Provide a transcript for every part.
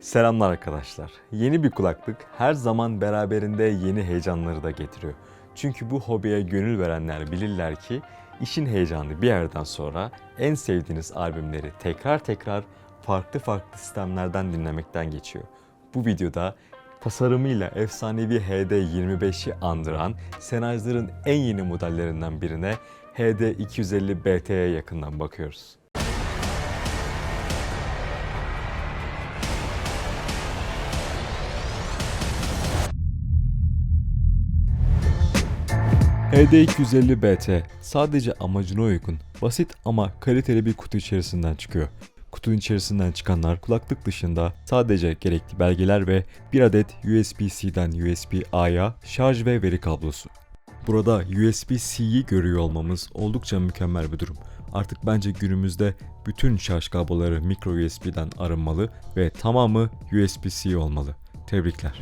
Selamlar arkadaşlar. Yeni bir kulaklık her zaman beraberinde yeni heyecanları da getiriyor. Çünkü bu hobiye gönül verenler bilirler ki işin heyecanı bir yerden sonra en sevdiğiniz albümleri tekrar tekrar farklı farklı sistemlerden dinlemekten geçiyor. Bu videoda tasarımıyla efsanevi HD25'i andıran Sennheiser'ın en yeni modellerinden birine HD250 BT'ye yakından bakıyoruz. HD250 BT sadece amacına uygun, basit ama kaliteli bir kutu içerisinden çıkıyor. Kutunun içerisinden çıkanlar kulaklık dışında sadece gerekli belgeler ve bir adet USB-C'den USB-A'ya şarj ve veri kablosu. Burada USB-C'yi görüyor olmamız oldukça mükemmel bir durum. Artık bence günümüzde bütün şarj kabloları micro USB'den arınmalı ve tamamı USB-C olmalı. Tebrikler.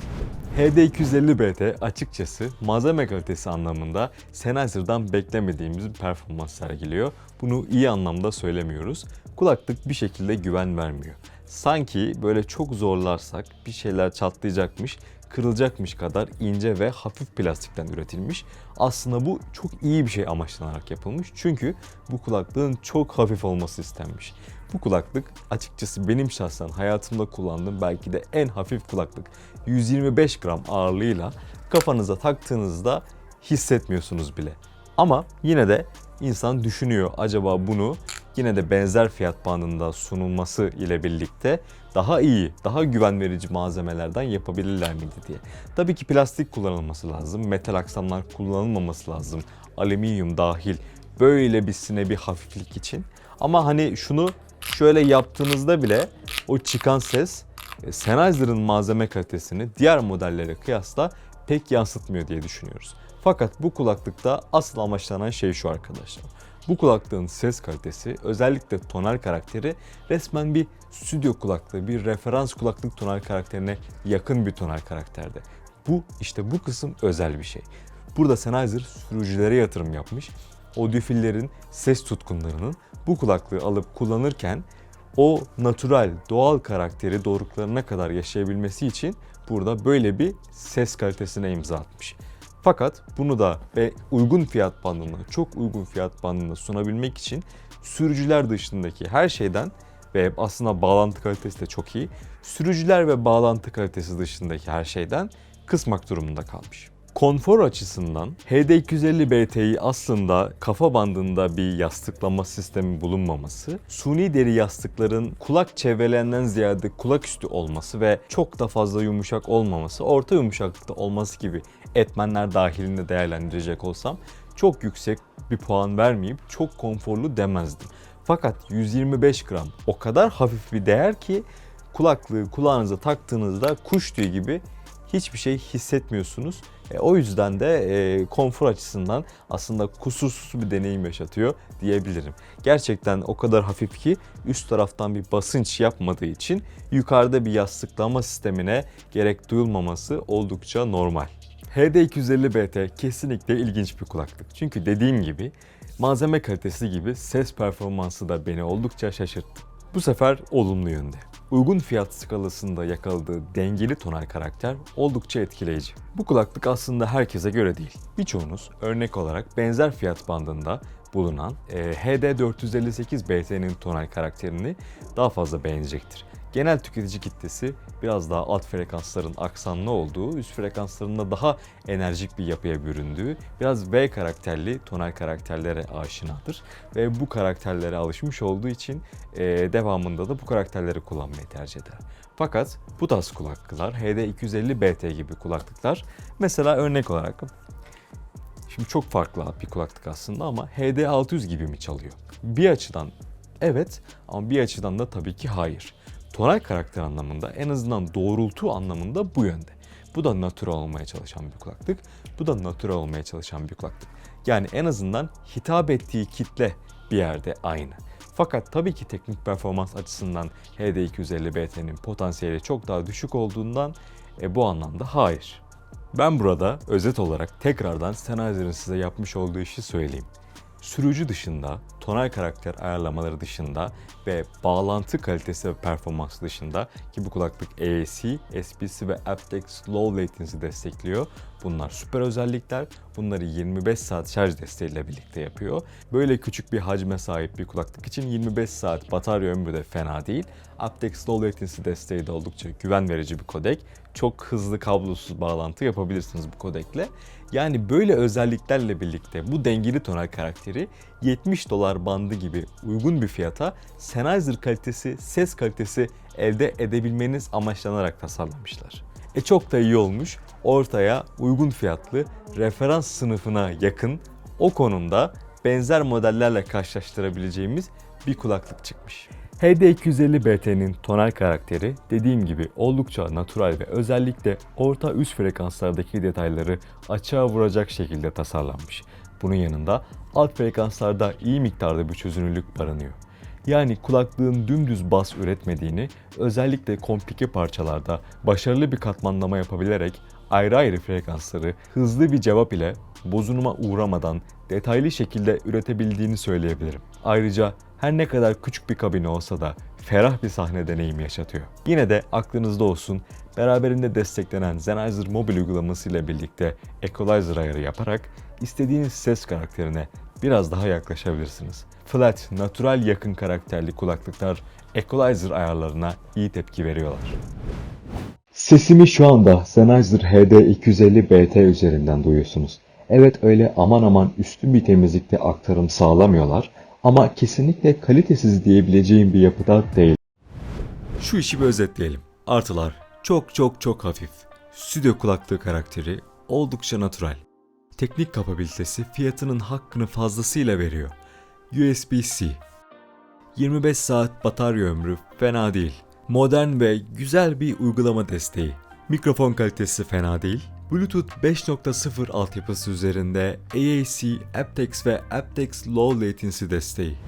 HD250BT açıkçası malzeme kalitesi anlamında Sennheiser'dan beklemediğimiz bir performans sergiliyor. Bunu iyi anlamda söylemiyoruz. Kulaklık bir şekilde güven vermiyor. Sanki böyle çok zorlarsak bir şeyler çatlayacakmış, kırılacakmış kadar ince ve hafif plastikten üretilmiş. Aslında bu çok iyi bir şey amaçlanarak yapılmış. Çünkü bu kulaklığın çok hafif olması istenmiş. Bu kulaklık açıkçası benim şahsen hayatımda kullandığım belki de en hafif kulaklık. 125 gram ağırlığıyla kafanıza taktığınızda hissetmiyorsunuz bile. Ama yine de insan düşünüyor acaba bunu yine de benzer fiyat bandında sunulması ile birlikte daha iyi, daha güven verici malzemelerden yapabilirler miydi diye. Tabii ki plastik kullanılması lazım, metal aksamlar kullanılmaması lazım, alüminyum dahil böyle bir bir hafiflik için. Ama hani şunu şöyle yaptığınızda bile o çıkan ses e, Sennheiser'ın malzeme kalitesini diğer modellere kıyasla pek yansıtmıyor diye düşünüyoruz. Fakat bu kulaklıkta asıl amaçlanan şey şu arkadaşlar. Bu kulaklığın ses kalitesi, özellikle tonal karakteri resmen bir stüdyo kulaklığı, bir referans kulaklık tonal karakterine yakın bir tonal karakterde. Bu işte bu kısım özel bir şey. Burada Sennheiser sürücülere yatırım yapmış. Audiofillerin ses tutkunlarının bu kulaklığı alıp kullanırken o natural, doğal karakteri doruklarına kadar yaşayabilmesi için burada böyle bir ses kalitesine imza atmış. Fakat bunu da ve uygun fiyat bandında, çok uygun fiyat bandında sunabilmek için sürücüler dışındaki her şeyden ve aslında bağlantı kalitesi de çok iyi. Sürücüler ve bağlantı kalitesi dışındaki her şeyden kısmak durumunda kalmış. Konfor açısından HD250BT'yi aslında kafa bandında bir yastıklama sistemi bulunmaması, suni deri yastıkların kulak çevrelerinden ziyade kulak üstü olması ve çok da fazla yumuşak olmaması, orta yumuşaklıkta olması gibi etmenler dahilinde değerlendirecek olsam çok yüksek bir puan vermeyip çok konforlu demezdim. Fakat 125 gram o kadar hafif bir değer ki kulaklığı kulağınıza taktığınızda kuş tüyü gibi hiçbir şey hissetmiyorsunuz. E, o yüzden de e, konfor açısından aslında kusursuz bir deneyim yaşatıyor diyebilirim. Gerçekten o kadar hafif ki üst taraftan bir basınç yapmadığı için yukarıda bir yastıklama sistemine gerek duyulmaması oldukça normal. HD250BT kesinlikle ilginç bir kulaklık. Çünkü dediğim gibi malzeme kalitesi gibi ses performansı da beni oldukça şaşırttı. Bu sefer olumlu yönde. Uygun fiyat skalasında yakaladığı dengeli tonal karakter oldukça etkileyici. Bu kulaklık aslında herkese göre değil. Birçoğunuz örnek olarak benzer fiyat bandında bulunan e, HD458BT'nin tonal karakterini daha fazla beğenecektir. Genel tüketici kitlesi biraz daha alt frekansların aksanlı olduğu, üst frekanslarında daha enerjik bir yapıya büründüğü, biraz V karakterli tonal karakterlere aşinadır. Ve bu karakterlere alışmış olduğu için e, devamında da bu karakterleri kullanmayı tercih eder. Fakat bu tarz kulaklıklar, HD250BT gibi kulaklıklar mesela örnek olarak Şimdi çok farklı bir kulaklık aslında ama HD600 gibi mi çalıyor? Bir açıdan evet ama bir açıdan da tabii ki hayır tonal karakter anlamında en azından doğrultu anlamında bu yönde. Bu da natural olmaya çalışan bir kulaklık. Bu da natural olmaya çalışan bir kulaklık. Yani en azından hitap ettiği kitle bir yerde aynı. Fakat tabii ki teknik performans açısından HD250BT'nin potansiyeli çok daha düşük olduğundan e, bu anlamda hayır. Ben burada özet olarak tekrardan Sennheiser'ın size yapmış olduğu işi söyleyeyim. Sürücü dışında, tonal karakter ayarlamaları dışında ve bağlantı kalitesi ve performansı dışında ki bu kulaklık AAC, SBC ve aptX Low Latency destekliyor. Bunlar süper özellikler. Bunları 25 saat şarj desteğiyle birlikte yapıyor. Böyle küçük bir hacme sahip bir kulaklık için 25 saat batarya ömrü de fena değil. aptX Low Latency desteği de oldukça güven verici bir kodek. Çok hızlı kablosuz bağlantı yapabilirsiniz bu kodekle. Yani böyle özelliklerle birlikte bu dengeli tonal karakteri 70 dolar bandı gibi uygun bir fiyata Sennheiser kalitesi, ses kalitesi elde edebilmeniz amaçlanarak tasarlamışlar. E çok da iyi olmuş. Ortaya uygun fiyatlı, referans sınıfına yakın o konumda benzer modellerle karşılaştırabileceğimiz bir kulaklık çıkmış. HD250BT'nin tonal karakteri dediğim gibi oldukça natural ve özellikle orta üst frekanslardaki detayları açığa vuracak şekilde tasarlanmış. Bunun yanında alt frekanslarda iyi miktarda bir çözünürlük barınıyor. Yani kulaklığın dümdüz bas üretmediğini, özellikle komplike parçalarda başarılı bir katmanlama yapabilerek ayrı ayrı frekansları hızlı bir cevap ile bozuluma uğramadan detaylı şekilde üretebildiğini söyleyebilirim. Ayrıca her ne kadar küçük bir kabine olsa da ferah bir sahne deneyimi yaşatıyor. Yine de aklınızda olsun, beraberinde desteklenen Sennheiser mobil uygulaması ile birlikte equalizer ayarı yaparak istediğiniz ses karakterine biraz daha yaklaşabilirsiniz. Flat, natural yakın karakterli kulaklıklar equalizer ayarlarına iyi tepki veriyorlar. Sesimi şu anda Sennheiser HD250BT üzerinden duyuyorsunuz. Evet öyle aman aman üstün bir temizlikte aktarım sağlamıyorlar ama kesinlikle kalitesiz diyebileceğim bir yapıda değil. Şu işi bir özetleyelim. Artılar çok çok çok hafif. Stüdyo kulaklığı karakteri oldukça natural. Teknik kapabilitesi fiyatının hakkını fazlasıyla veriyor. USB-C 25 saat batarya ömrü fena değil. Modern ve güzel bir uygulama desteği. Mikrofon kalitesi fena değil. Bluetooth 5.0 altyapısı üzerinde AAC, aptX ve aptX Low Latency desteği.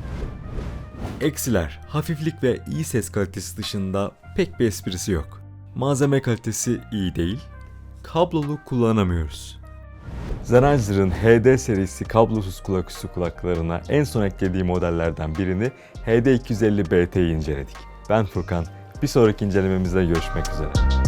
Eksiler, hafiflik ve iyi ses kalitesi dışında pek bir esprisi yok. Malzeme kalitesi iyi değil. Kablolu kullanamıyoruz. Sennheiser'ın HD serisi kablosuz kulaküstü kulaklarına en son eklediği modellerden birini HD250BT'yi inceledik. Ben Furkan. Bir sonraki incelememizde görüşmek üzere.